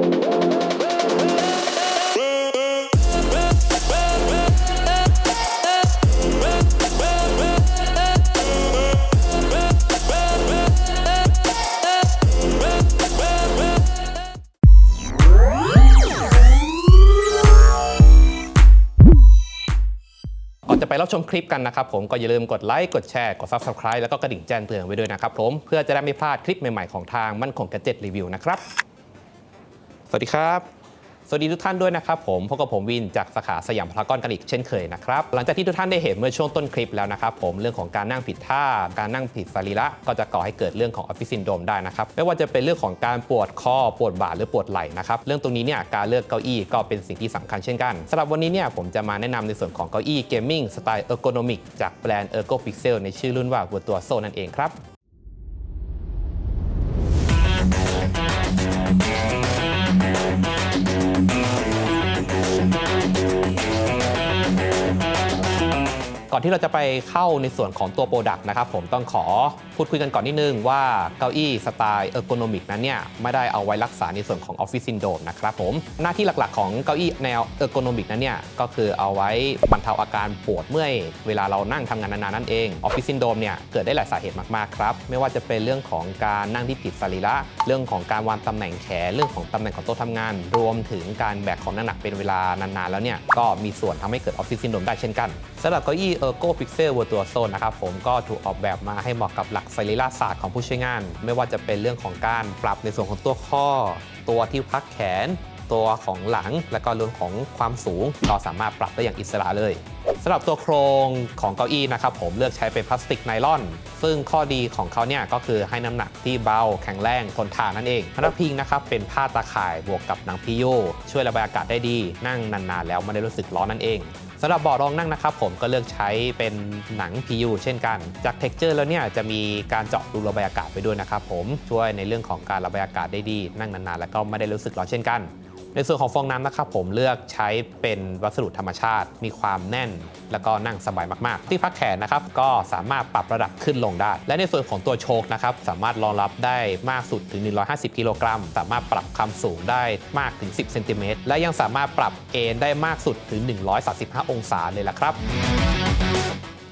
ก่อนจะไปรับชมคลิปกันนะครับผมก็อย่าลืมกดไลค์ กดแชร์ กด Subscribe แล้วก็กระดิ่งแจ้งเตือนไว้ด้วยนะครับผม เพื่อจะได้ไม่พลาดคลิปใหม่ ๆ ของทางมั่นคงกระเจ็ดรีวิวนะครับ สวัสดีครับสวัสดีทุกท่านด้วยนะครับผมพบกับผมวินจากสาขาสยามพารากอนกันอีกเช่นเคยนะครับหลังจากที่ทุกท่านได้เห็นเมื่อช่วงต้นคลิปแล้วนะครับผมเรื่องของการนั่งผิดท่า การนั่งผิดสรีระก็จะก่อให้เกิดเรื่องของออฟฟิศซินโดมได้นะครับไม่ว่าจะเป็นเรื่องของการปวดคอปวดบ่าหรือปวดไหล่นะครับเรื่องตรงนี้เนี่ยการเลือกเก้าอี้ก็เป็นสิ่งที่สำคัญเช่นกันสำหรับวันนี้เนี่ยผมจะมาแนะนำในส่วนของเก้าอี้เกมมิ่งสไตล์เออร์โกนอมิกจากแบรนด์ Ergo Pixel ในชื่อรุ่นว่า Virtuoso นั่นเองครับ ก่อนที่เราจะไปเข้าในส่วนของตัวโปรดักต์นะครับผมต้องขอพูดคุยกันก่อนนิดนึงว่าเก้าอี้สไตล์เออร์โกนอมิกนั้นเนี่ยไม่ได้เอาไว้รักษาในส่วนของออฟฟิศซินโดมนะครับผมหน้าที่หลักๆ ของเก้าอี้แนวเออร์โกนอมิกนั้นเนี่ยก็คือเอาไว้บรรเทาอาการปวดเมื่อยเวลาเรานั่งทำงานนานๆนั่นเองออฟฟิศซินโดมเนี่ยเกิดได้หลายสาเหตุมากๆครับไม่ว่าจะเป็นเรื่องของการนั่งที่ผิดสรีระเรื่องของการวางตำแหน่งแขนเรื่องของตำแหน่งของโต๊ะทำงาน รวมถึงการแบกของน้ำหนักเป็นเวลานานๆแล้วเนี่ยก็มีส่วนทำให้เกิดออฟฟิศซินโดมได้เช่นกันสำหรับเก้าอี้ Ergo Pixel Virtuoso นะครับผมก็ถูกออกแบบมาให้เหมาะกับหลักสรีระศาสตร์ของผู้ใช้งาน ไม่ว่าจะเป็นเรื่องของการปรับในส่วนของตัวข้อ ตัวที่พักแขน ตัวของหลัง และก็เรื่องของความสูงก็สามารถปรับได้อย่างอิสระเลยสำหรับตัวโครงของเก้าอี้นะครับผมเลือกใช้เป็นพลาสติกไนลอน ซึ่งข้อดีของเขาเนี่ยก็คือให้น้ำหนักที่เบา แข็งแรงทนทานนั่นเองพนักพิงนะครับเป็นผ้าตาข่ายบวกกับหนังพิโยช่วยระบายอากาศได้ดี นั่งนานๆแล้วไม่ได้รู้สึกร้อนนั่นเอง สำหรับเบาะรองนั่งนะครับผมก็เลือกใช้เป็นหนัง PU เช่นกัน จากเท็กเจอร์แล้วเนี่ยจะมีการเจาะรูระบายอากาศไปด้วยนะครับผมช่วยในเรื่องของการระบายอากาศได้ดี นั่งนานๆแล้วก็ไม่ได้รู้สึกร้อนเช่นกัน ในส่วนของฟองน้ำนะครับผมเลือกใช้เป็นวัสดุธรรมชาติ มีความแน่น แล้วก็นั่งสบายมากๆ ที่พักแขนนะครับก็สามารถปรับระดับขึ้นลงได้ และในส่วนของตัวโชคนะครับสามารถรองรับได้มากสุดถึง 150 กิโลกรัม สามารถปรับความสูงได้มากถึง 10 เซนติเมตร และยังสามารถปรับเอนได้มากสุดถึง 135 องศาเลยล่ะครับ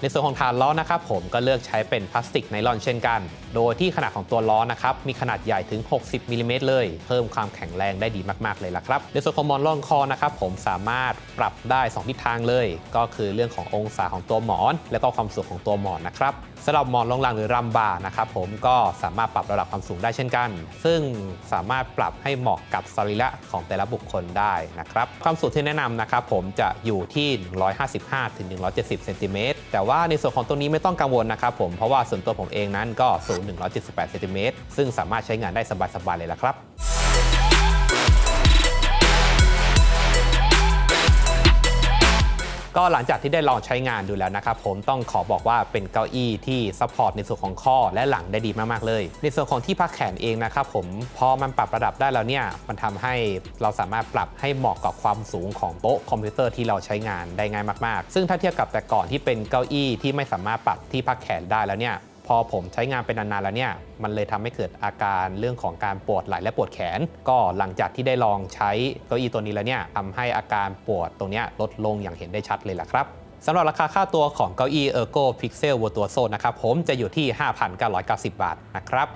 ในส่วนของฐานล้อนะครับผมก็เลือกใช้เป็นพลาสติกไนลอนเช่นกัน โดยที่ขนาดของตัวล้อนะครับมีขนาดใหญ่ถึง 60มิลลิเมตรเลย เพิ่มความแข็งแรงได้ดีมากๆเลยละครับในส่วนของหมอนรองคอนะครับผมสามารถปรับได้ 2 ทิศทางเลย ก็คือเรื่องขององศาของตัวหมอน และก็ความสูงของตัวหมอนนะครับสำหรับหมอนรองหลังหรือรัมบาร์นะครับผมก็สามารถปรับระดับความสูงได้เช่นกัน ซึ่งสามารถปรับให้เหมาะกับสรีระของแต่ละบุคคลได้นะครับความสูงที่แนะนำนะครับผมจะอยู่ที่ 155ถึง170เซนติเมตรแต่ว่าในส่วนของตัวนี้ไม่ต้องกังวลนะครับผม เพราะว่าส่วนตัวผมเองนั้นก็สูง 178เซนติเมตรซึ่งสามารถใช้งานได้สบายๆเลยละครับ ก็หลังจากที่ได้ลองใช้งานดูแล้วนะครับผมต้องขอบอกว่าเป็นเก้าอี้ที่ซัพพอร์ตในส่วนของข้อและหลังได้ดีมากๆเลย ในส่วนของที่พักแขนเองนะครับผมพอมันปรับระดับได้แล้วเนี่ยมันทำให้เราสามารถปรับให้เหมาะกับความสูงของโต๊ะคอมพิวเตอร์ที่เราใช้งานได้ง่ายมากๆ ซึ่งถ้าเทียบกับแต่ก่อนที่เป็นเก้าอี้ที่ไม่สามารถปรับที่พักแขนได้แล้วเนี่ย พอผมใช้งานเป็นนานๆแล้วเนี่ยมันเลยทำให้เกิดอาการเรื่องของการปวดไหล่และปวดแขน ก็หลังจากที่ได้ลองใช้เก้าอี้ตัวนี้แล้วเนี่ยทำให้อาการปวดตรงนี้ลดลงอย่างเห็นได้ชัดเลยล่ะครับสำหรับราคาค่าตัวของเก้าอี้ Ergo Pixel Virtuoso นะครับผมจะอยู่ที่ 5,990 บาทนะครับ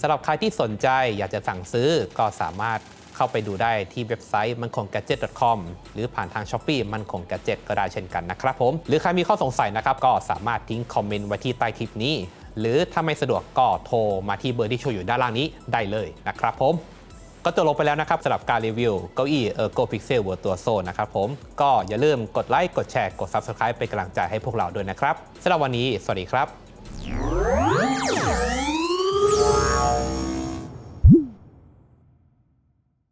สำหรับใครที่สนใจอยากจะสั่งซื้อก็สามารถเข้าไปดูได้ที่เว็บไซต์มันคง gadget.com หรือผ่านทาง s h อ p e e มันคง gadget ก็ได้เช่นกันนะครับผม หรือใครมีข้อสงสัยนะครับ ก็สามารถทิ้งคอมเมนต์ไว้ที่ใต้คลิปนี้ หรือถ้าไม่สะดวกก็โทรมาที่เบอร์ที่โชว์อยู่ด้านล่างนี้ได้เลยนะครับผมก็จบลงไปแล้วนะครับสำหรับการรีวิวเก้าอี้ Ergo Pixel Virtuoso นะครับผมก็อย่าลืมกดไลค์กดแชร์กด Subscribe เป็นกำลังใจให้พวกเราด้วยนะครับสำหรับวันนี้ สวัสดีครับ